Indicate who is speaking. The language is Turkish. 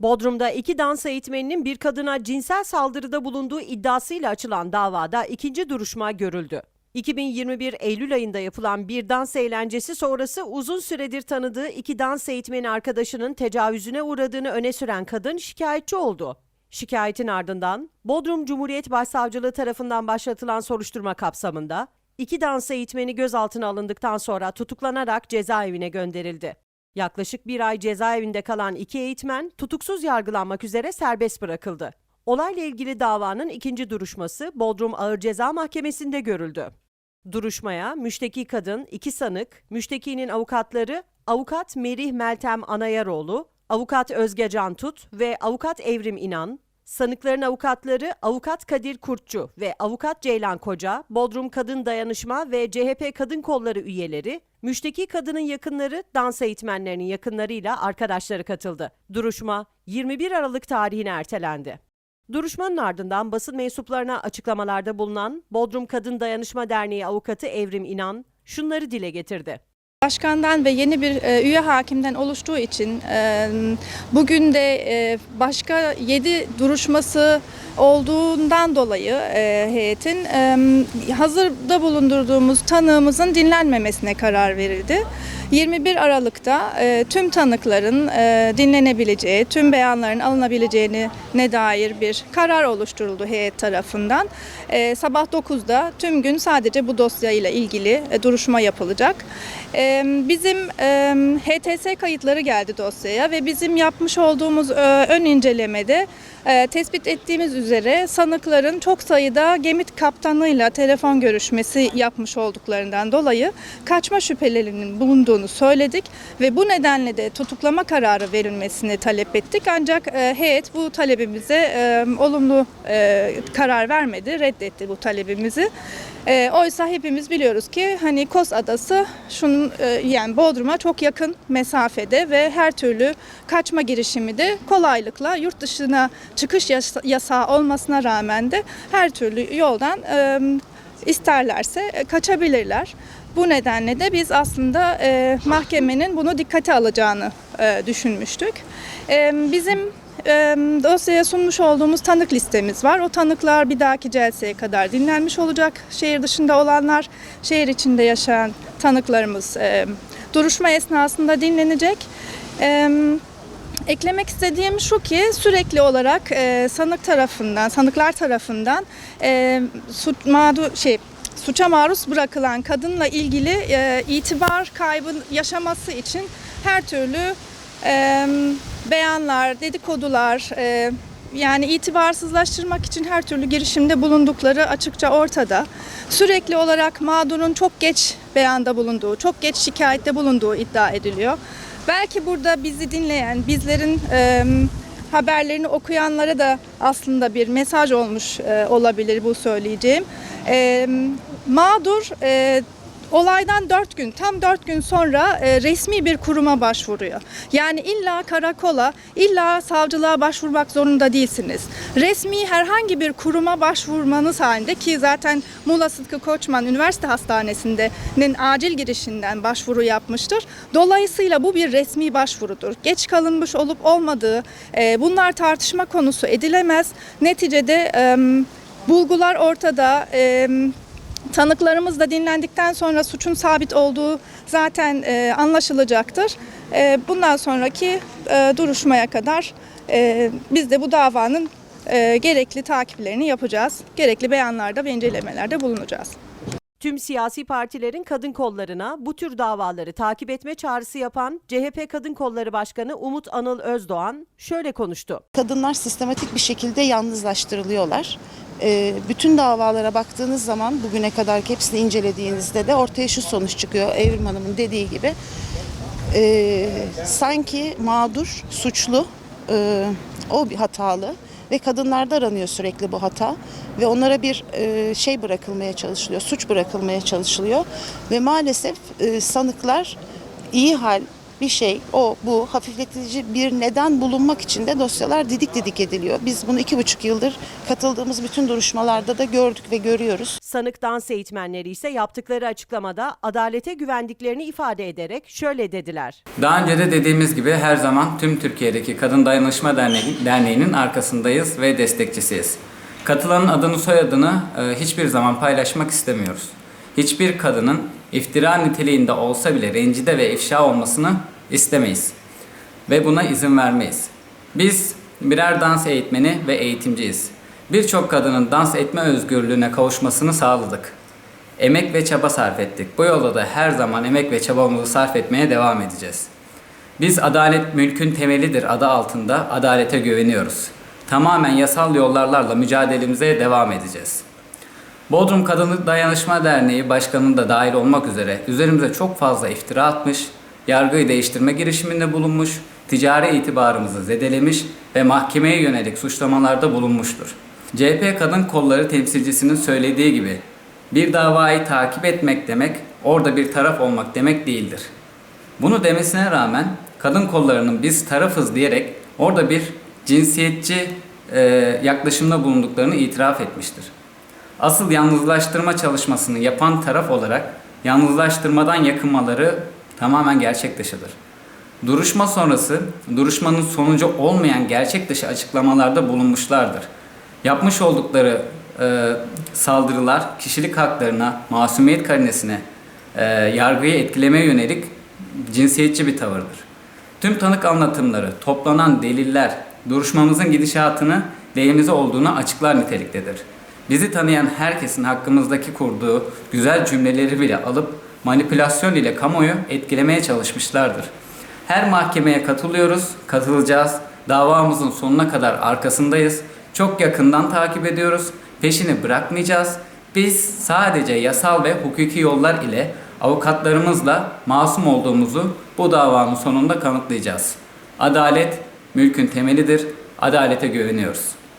Speaker 1: Bodrum'da iki dans eğitmeninin bir kadına cinsel saldırıda bulunduğu iddiasıyla açılan davada ikinci duruşma görüldü. 2021 Eylül ayında yapılan bir dans eğlencesi sonrası uzun süredir tanıdığı iki dans eğitmeni arkadaşının tecavüzüne uğradığını öne süren kadın şikayetçi oldu. Şikayetin ardından Bodrum Cumhuriyet Başsavcılığı tarafından başlatılan soruşturma kapsamında iki dans eğitmeni gözaltına alındıktan sonra tutuklanarak cezaevine gönderildi. Yaklaşık bir ay cezaevinde kalan iki eğitmen tutuksuz yargılanmak üzere serbest bırakıldı. Olayla ilgili davanın ikinci duruşması Bodrum Ağır Ceza Mahkemesi'nde görüldü. Duruşmaya müşteki kadın, iki sanık, müştekinin avukatları avukat Merih Meltem Anayaroğlu, avukat Özge Can Tut ve avukat Evrim İnan, sanıkların avukatları avukat Kadir Kurtçu ve avukat Ceylan Koca, Bodrum Kadın Dayanışma ve CHP Kadın Kolları üyeleri, müşteki kadının yakınları, dans eğitmenlerinin yakınlarıyla arkadaşları katıldı. Duruşma 21 Aralık tarihine ertelendi. Duruşmanın ardından basın mensuplarına açıklamalarda bulunan Bodrum Kadın Dayanışma Derneği avukatı Evrim İnan şunları dile getirdi.
Speaker 2: Başkandan ve yeni bir e, üye hakimden oluştuğu için e, bugün de e, başka 7 duruşması olduğundan dolayı e, heyetin e, hazırda bulundurduğumuz tanığımızın dinlenmemesine karar verildi. 21 Aralık'ta e, tüm tanıkların e, dinlenebileceği, tüm beyanların alınabileceğine ne dair bir karar oluşturuldu heyet tarafından. E, sabah 9'da tüm gün sadece bu dosyayla ilgili e, duruşma yapılacak. E, bizim e, HTS kayıtları geldi dosyaya ve bizim yapmış olduğumuz e, ön incelemede e, tespit ettiğimiz üzere sanıkların çok sayıda gemit kaptanıyla telefon görüşmesi yapmış olduklarından dolayı kaçma şüphelerinin bulunduğunu söyledik ve bu nedenle de tutuklama kararı verilmesini talep ettik. Ancak e, heyet bu talebimize e, olumlu e, karar vermedi, reddetti bu talebimizi. E, oysa hepimiz biliyoruz ki hani Kos Adası şunun e, yani Bodrum'a çok yakın mesafede ve her türlü kaçma girişimi de kolaylıkla yurt dışına çıkış yasa- yasağı olmasına rağmen de her türlü yoldan e, isterlerse e, kaçabilirler. Bu nedenle de biz aslında e, mahkemenin bunu dikkate alacağını e, düşünmüştük. E, bizim e, dosyaya sunmuş olduğumuz tanık listemiz var. O tanıklar bir dahaki celseye kadar dinlenmiş olacak. Şehir dışında olanlar, şehir içinde yaşayan tanıklarımız e, duruşma esnasında dinlenecek. E, Eklemek istediğim şu ki sürekli olarak e, sanık tarafından, sanıklar tarafından e, suç, mağdur şey suça maruz bırakılan kadınla ilgili e, itibar kaybı yaşaması için her türlü e, beyanlar, dedikodular, e, yani itibarsızlaştırmak için her türlü girişimde bulundukları açıkça ortada. Sürekli olarak mağdurun çok geç beyanda bulunduğu, çok geç şikayette bulunduğu iddia ediliyor. Belki burada bizi dinleyen, bizlerin e, haberlerini okuyanlara da aslında bir mesaj olmuş e, olabilir bu söyleyeceğim. E, mağdur e, olaydan 4 gün, tam 4 gün sonra e, resmi bir kuruma başvuruyor. Yani illa karakola, illa savcılığa başvurmak zorunda değilsiniz. Resmi herhangi bir kuruma başvurmanız halinde ki zaten Muğla Sıtkı Koçman Üniversite Hastanesi'nin acil girişinden başvuru yapmıştır. Dolayısıyla bu bir resmi başvurudur. Geç kalınmış olup olmadığı e, bunlar tartışma konusu edilemez. Neticede e, bulgular ortada. E, Tanıklarımız da dinlendikten sonra suçun sabit olduğu zaten e, anlaşılacaktır. E, bundan sonraki e, duruşmaya kadar e, biz de bu davanın e, gerekli takiplerini yapacağız. Gerekli beyanlarda ve incelemelerde bulunacağız.
Speaker 1: Tüm siyasi partilerin kadın kollarına bu tür davaları takip etme çağrısı yapan CHP Kadın Kolları Başkanı Umut Anıl Özdoğan şöyle konuştu.
Speaker 3: Kadınlar sistematik bir şekilde yalnızlaştırılıyorlar. Ee, bütün davalara baktığınız zaman bugüne kadar hepsini incelediğinizde de ortaya şu sonuç çıkıyor. Evrim Hanım'ın dediği gibi Ee, sanki mağdur, suçlu, e, o bir hatalı ve kadınlarda aranıyor sürekli bu hata ve onlara bir e, şey bırakılmaya çalışılıyor, suç bırakılmaya çalışılıyor ve maalesef e, sanıklar iyi hal bir şey, o, bu hafifletici bir neden bulunmak için de dosyalar didik didik ediliyor. Biz bunu iki buçuk yıldır katıldığımız bütün duruşmalarda da gördük ve görüyoruz.
Speaker 1: Sanık dans eğitmenleri ise yaptıkları açıklamada adalete güvendiklerini ifade ederek şöyle dediler.
Speaker 4: Daha önce de dediğimiz gibi her zaman tüm Türkiye'deki Kadın Dayanışma Derneği, Derneği'nin arkasındayız ve destekçisiyiz. Katılanın adını soyadını e, hiçbir zaman paylaşmak istemiyoruz. Hiçbir kadının iftira niteliğinde olsa bile rencide ve ifşa olmasını istemeyiz. Ve buna izin vermeyiz. Biz birer dans eğitmeni ve eğitimciyiz. Birçok kadının dans etme özgürlüğüne kavuşmasını sağladık. Emek ve çaba sarf ettik. Bu yolda da her zaman emek ve çabamızı sarf etmeye devam edeceğiz. Biz adalet mülkün temelidir adı altında adalete güveniyoruz. Tamamen yasal yollarla mücadelemize devam edeceğiz. Bodrum Kadın Dayanışma Derneği Başkanı'nın da dahil olmak üzere üzerimize çok fazla iftira atmış, yargıyı değiştirme girişiminde bulunmuş, ticari itibarımızı zedelemiş ve mahkemeye yönelik suçlamalarda bulunmuştur. CHP Kadın Kolları temsilcisinin söylediği gibi bir davayı takip etmek demek orada bir taraf olmak demek değildir. Bunu demesine rağmen kadın kollarının biz tarafız diyerek orada bir cinsiyetçi e, yaklaşımda bulunduklarını itiraf etmiştir. Asıl yalnızlaştırma çalışmasını yapan taraf olarak yalnızlaştırmadan yakınmaları tamamen gerçek dışıdır. Duruşma sonrası duruşmanın sonucu olmayan gerçek dışı açıklamalarda bulunmuşlardır. Yapmış oldukları e, saldırılar kişilik haklarına, masumiyet karinesine, e, yargıyı etkilemeye yönelik cinsiyetçi bir tavırdır. Tüm tanık anlatımları, toplanan deliller, duruşmamızın gidişatını lehimize olduğunu açıklar niteliktedir. Bizi tanıyan herkesin hakkımızdaki kurduğu güzel cümleleri bile alıp manipülasyon ile kamuoyu etkilemeye çalışmışlardır. Her mahkemeye katılıyoruz, katılacağız. Davamızın sonuna kadar arkasındayız. Çok yakından takip ediyoruz. Peşini bırakmayacağız. Biz sadece yasal ve hukuki yollar ile avukatlarımızla masum olduğumuzu bu davanın sonunda kanıtlayacağız. Adalet mülkün temelidir. Adalete güveniyoruz.